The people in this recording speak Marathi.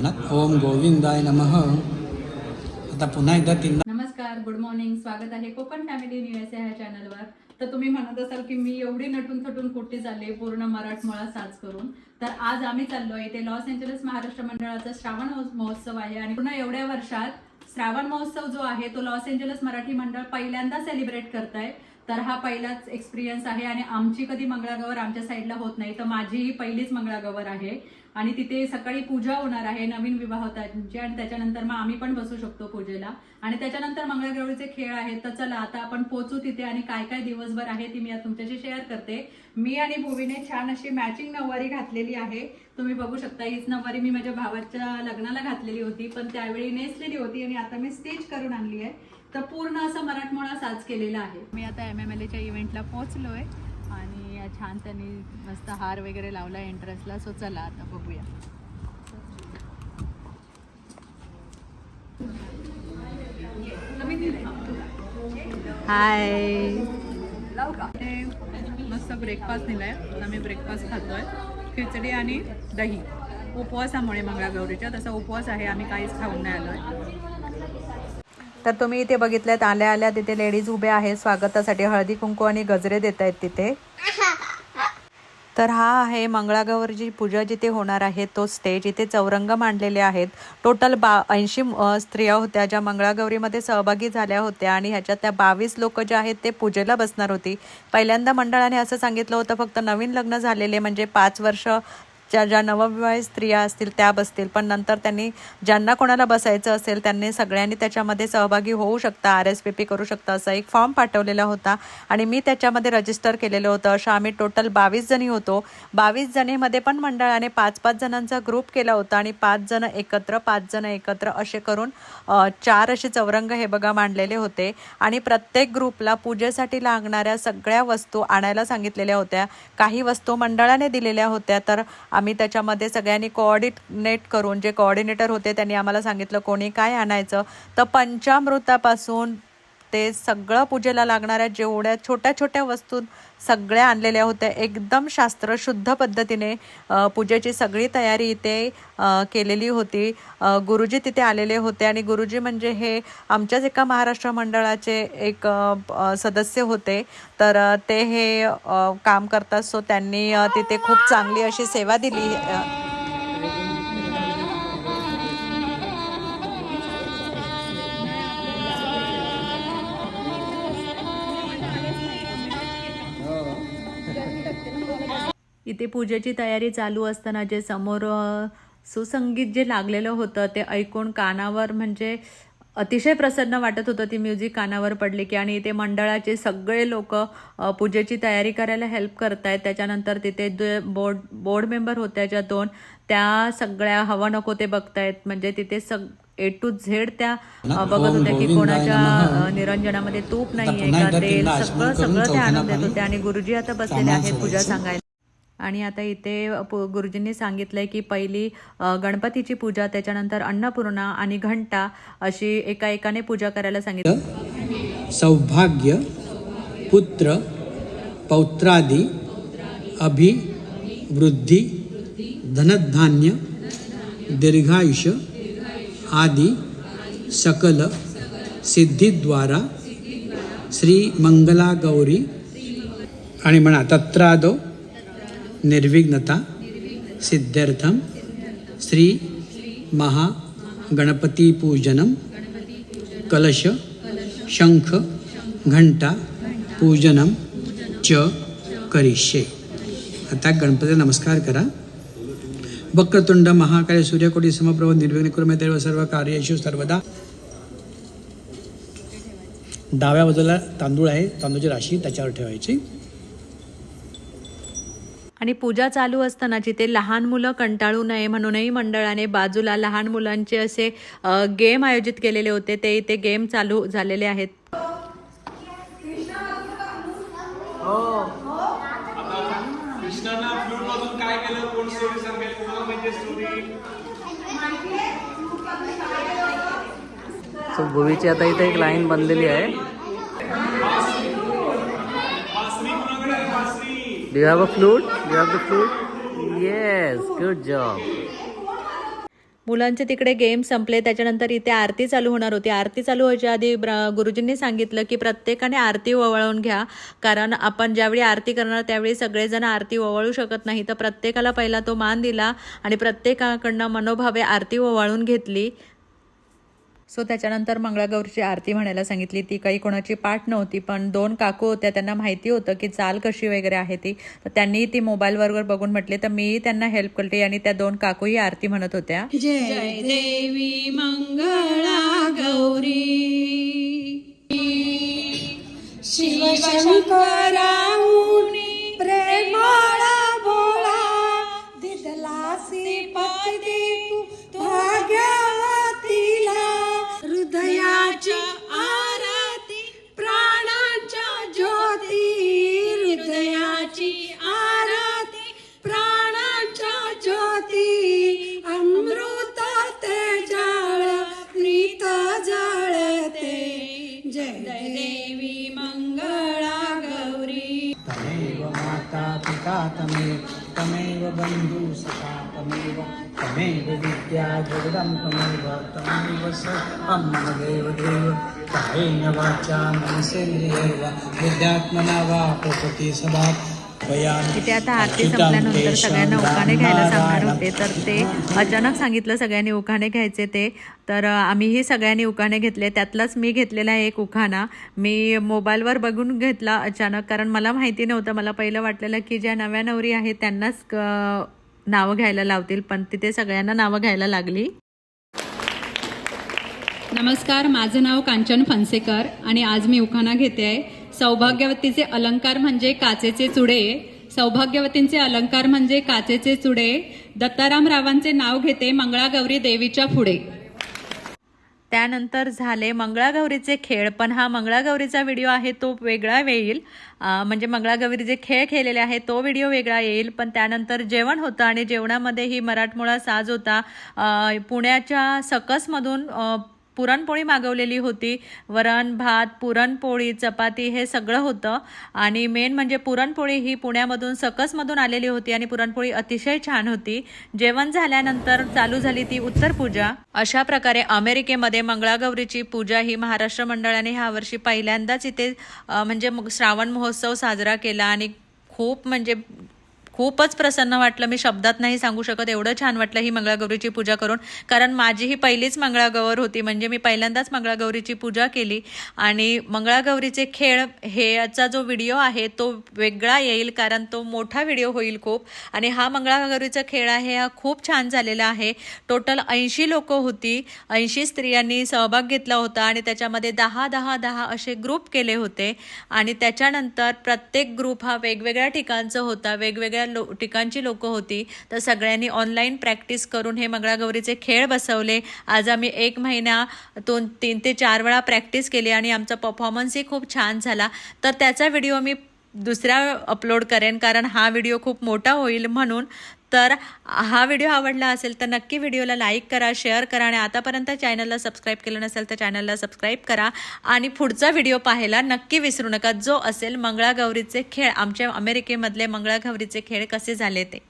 ओम गोविंदाय नमः आता पुन्हा एकदा तीन नमस्कार गुड मॉर्निंग स्वागत आहे कोकण फॅमिली न्यूज या ह्या चॅनलवर तर तुम्ही म्हणत असाल की मी एवढी नटून थटून कुठे चालले पूर्ण मराठमोळा साज करून. तर आज आम्ही चाललोय इथे लॉस एंजलस महाराष्ट्र मंडळाचा श्रावण महोत्सव आहे आणि पूर्ण एवढ्या वर्षात श्रावण महोत्सव जो आहे तो लॉस एंजलस मराठी मंडळ पहिल्यांदा सेलिब्रेट करताय. तर हा पहिलाच एक्सपिरियन्स आहे आणि आमची कधी मंगळागौर आमच्या साईडला होत नाही तर माझी ही पहिलीच मंगळागौर आहे. आणि तिथे सकाळी पूजा होणार आहे नवीन विवाह त्यांची आणि त्याच्यानंतर मग आम्ही पण बसू शकतो पूजेला. आणि त्याच्यानंतर मंगळागौरीचे खेळ आहेत तर चला आता आपण पोचू तिथे आणि काय काय दिवसभर आहे ती मी आज तुमच्याशी शेअर करते. मी आणि भूवीने छान अशी मॅचिंग नऊवारी घातलेली आहे. तुम्ही बघू शकता हीच नऊवारी मी माझ्या भावाच्या लग्नाला घातलेली होती पण त्यावेळी नेसलेली होती आणि आता मी स्टिच करून आणली आहे. तर पूर्ण असं मराठमोळा साज केलेला आहे. मी आता एम एम एल एच्या इव्हेंटला पोहोचलोय आणि छान त्यांनी मस्त हार वगैरे लावला एंट्रन्सला सो चला आता बघूया. हाय मस्त ब्रेकफास्ट दिलाय. आम्ही ब्रेकफास्ट खातोय. खिचडी आणि दही. उपवासामुळे मंगळागौरीच्या. तसा उपवास आहे. आम्ही काहीच खाऊन नाही आलोय. तर तुम्ही इथे बघितल्यात आल्या आल्या तिथे लेडीज उभ्या आहेत. स्वागतासाठी हळदी कुंकू आणि गजरे देत आहेत तिथे. तर हा आहे मंगळागौरची पूजा जिथे होणार आहे तो स्टेज इथे चौरंग मांडलेले आहेत. टोटल बा ऐंशी स्त्रिया होत्या ज्या मंगळागौरीमध्ये सहभागी झाल्या होत्या आणि ह्याच्यात त्या बावीस लोक जे आहेत ते पूजेला बसणार होती. पहिल्यांदा मंडळाने असं सांगितलं होतं फक्त नवीन लग्न झालेले म्हणजे पाच वर्ष ज्या ज्या नवविवाहित स्त्रिया असतील त्या बसतील. पण नंतर त्यांनी ज्यांना कोणाला बसायचं असेल त्यांनी सगळ्यांनी त्याच्यामध्ये सहभागी होऊ शकता आर एस पी पी करू शकता असा एक फॉर्म पाठवलेला होता. आणि मी त्याच्यामध्ये रजिस्टर केलेलं होतं. अशा आम्ही टोटल बावीस जणी होतो. बावीस जणीमध्ये पण मंडळाने पाच पाच जणांचा ग्रुप केला होता आणि पाच जण एकत्र पाच जण एकत्र असे करून चार असे चौरंग हे बघा मांडलेले होते. आणि प्रत्येक ग्रुपला पूजेसाठी लागणाऱ्या सगळ्या वस्तू आणायला सांगितलेल्या होत्या. काही वस्तू मंडळाने दिलेल्या होत्या. तर आम्ही त्याच्यामध्ये सगळ्यांनी कोऑर्डिनेट करून जे कोऑर्डिनेटर होते त्यांनी आम्हाला सांगितलं कोणी काय आणायचं. तर पंचामृतापासून ते सगळं पूजेला लागणाऱ्या जेवढ्या छोट्या छोट्या वस्तू सगळ्या आणलेल्या होत्या. एकदम शास्त्रशुद्ध पद्धतीने पूजेची सगळी तयारी इथे केलेली होती. गुरुजी तिथे आलेले होते आणि गुरुजी म्हणजे हे आमच्याच एका महाराष्ट्र मंडळाचे एक सदस्य होते. तर ते हे काम करतात. सो त्यांनी तिथे खूप चांगली अशी सेवा दिली. इथे पूजेची तयारी चालू असताना जे समोर सुसंगीत जे लागलेलं होतं ते ऐकून कानावर म्हणजे अतिशय प्रसन्न वाटत होतं. ती म्युझिक कानावर पडली की आणि इथे मंडळाचे सगळे लोक पूजेची तयारी करायला हेल्प करतायत. त्याच्यानंतर तिथे जे बोर्ड बोर्ड मेंबर होत्या ज्या दोन त्या सगळ्या हवा नको ते बघतायत. म्हणजे तिथे सग ए टू झेड त्या बघत होत्या की कोणाच्या निरंजनामध्ये तूप नाहीये पुन्हा का तेल सगळं सगळं ते आनंद देत आणि गुरुजी आता बसलेले आहेत पूजा. सांगायला. आणि आता इथे पु- गुरुजींनी आहे की पहिली गणपतीची पूजा त्याच्यानंतर अन्नपूर्णा आणि घंटा अशी एका एकाने पूजा करायला सांगितलं. सौभाग्य पुत्र पौत्रादि अभिवृद्धी धनधान्य दीर्घायुष आदि सकल सिद्धीद्वारा श्री मंगला गौरी आणि म्हणा तत्रादो निर्विघ्नता सिद्ध्यर्थम श्री महागणपतीपूजनम कलश शंख घंटा पूजनम च करिष्ये। आता गणपतीला नमस्कार करा। वक्रतुंड महाकाय सूर्यकोटी समप्रभ निर्विघ्न कुर्मे देव सर्व कार्येशु सर्वदा। डाव्या बाजूला तांदूळ आहे तांदूळची राशी त्याच्यावर ठेवायची. आणि पूजा चालू असताना जिथे लहान मुलं कंटाळू नये म्हणूनही मंडळाने बाजूला लहान मुलांचे असे गेम आयोजित केलेले होते. ते इथे गेम चालू झालेले आहेत. कृष्णाला फ्लूट वाजून काय केलं? कोण स्टोरी सांगेल? कोणाला माहिती स्टोरी सो भुवीची आता इथे एक लाईन बनलेली आहे. बासरी कुणाकडे आहे? बासरी. Do have a flute do have the मुलांचे तिकडे गेम संपले. त्याच्यानंतर इथे आरती चालू होणार होती. आरती चालू व्हायच्या आधी गुरुजींनी सांगितलं की प्रत्येकाने आरती ओवाळून घ्या. कारण आपण ज्यावेळी आरती करणार त्यावेळी सगळेजण आरती ओवाळू शकत नाही. तर प्रत्येकाला पहिला तो मान दिला आणि प्रत्येकाकडनं मनोभावे आरती ओवाळून घेतली. सो त्याच्यानंतर मंगळागौरीची आरती म्हणायला सांगितली. ती काही कोणाची पाठ नव्हती पण दोन काकू होत्या त्यांना माहिती होतं की चाल कशी वगैरे आहे ती. तर त्यांनी ती मोबाईलवर बघून म्हटले तर मीही त्यांना हेल्प केली आणि त्या दोन काकूही आरती म्हणत होत्या. जय देवी मंगळा गौरी. शिवशंकराऊनी तमेव तमेव बंधू सखा तमेव तमेव विद्या जगदं तमेव तमेव सर्वं मम देव कायेन वाचा मनसेन्द्रियैव विद्यात्मना वा प्रकृती सदा। इथे आता आरती संपल्यानंतर सगळ्यांना उखाणे घ्यायला सांगणार होते. तर ते अचानक सांगितलं सगळ्यांनी उखाणे घ्यायचे ते. तर आम्हीही सगळ्यांनी उखाणे घेतले. त्यातलाच मी घेतलेला आहे एक उखाणा. मी मोबाईलवर बघून घेतला अचानक कारण मला माहिती नव्हतं. मला पहिलं वाटलेलं की ज्या नव्या नवरी आहेत त्यांनाच नावं घ्यायला लावतील. पण तिथे सगळ्यांना नावं घ्यायला लागली. नमस्कार माझं नाव कांचन फनसेकर आणि आज मी उखाणा घेते आहे. सौभाग्यवतीचे अलंकार म्हणजे काचेचे चुडे. सौभाग्यवतींचे अलंकार म्हणजे काचेचे चुडे. दत्ताराम रावांचे नाव घेते मंगळागौरी देवीच्या पुढे. त्यानंतर झाले मंगळागौरीचे खेळ. पण हा मंगळागौरीचा व्हिडिओ आहे तो वेगळा येईल. म्हणजे मंगळागौरी जे खेळ खेळलेले आहे तो व्हिडिओ वेगळा येईल. पण त्यानंतर जेवण होतं आणि जेवणामध्ये ही मराठमोळा साज होता. पुण्याच्या सकसमधून पुरणपोळी मागवलेली होती. वरण भात पुरणपोळी चपाती हे सगळं होतं. आणि मेन म्हणजे पुरणपोळी ही पुण्यामधून सकसमधून आलेली होती आणि पुरणपोळी अतिशय छान होती. जेवण झाल्यानंतर चालू झाली ती उत्तर पूजा. अशा प्रकारे अमेरिकेमध्ये मंगळागौरीची पूजा ही महाराष्ट्र मंडळाने ह्या वर्षी पहिल्यांदाच इथे म्हणजे मग श्रावण महोत्सव साजरा केला आणि खूप म्हणजे खूपच प्रसन्न वाटलं. मी शब्दात नाही सांगू शकत. एवढं छान वाटलं ही मंगळागौरीची पूजा करून. कारण माझी ही पहिलीच मंगळागौर होती. म्हणजे मी पहिल्यांदाच मंगळागौरीची पूजा केली. आणि मंगळागौरीचे खेळ हे याचा जो व्हिडिओ आहे तो वेगळा येईल. कारण तो मोठा व्हिडिओ होईल खूप. आणि हा मंगळागौरीचा खेळ आहे. हा खूप छान झालेला आहे. टोटल ऐंशी लोक होती. ऐंशी स्त्रियांनी सहभाग घेतला होता. आणि त्याच्यामध्ये दहा दहा दहा असे ग्रुप केले होते. आणि त्याच्यानंतर प्रत्येक ग्रुप हा वेगवेगळ्या ठिकाणचा होता. वेगवेगळ्या लो ठिकाणची लोकं होती. तर सगळ्यांनी ऑनलाईन प्रॅक्टिस करून हे मंगळागौरीचे खेळ बसवले. आज आम्ही एक महिना दोन तीन ते चार वेळा प्रॅक्टिस केली आणि आमचा परफॉर्मन्सही खूप छान झाला. तर त्याचा व्हिडिओ मी दुसऱ्या अपलोड करेन कारण हा व्हिडिओ खूप मोठा होईल म्हणून. तर हा व्हिडिओ आवडला असेल तर नक्की व्हिडिओला लाईक करा शेअर करा आणि आतापर्यंत चॅनलला सबस्क्राईब केलं नसेल तर चॅनलला सबस्क्राईब करा. आणि पुढचा व्हिडिओ पाहायला नक्की विसरू नका. जो असेल मंगळागौरीचे खेळ आमच्या अमेरिकेमधले मंगळागौरीचे खेळ कसे झाले ते.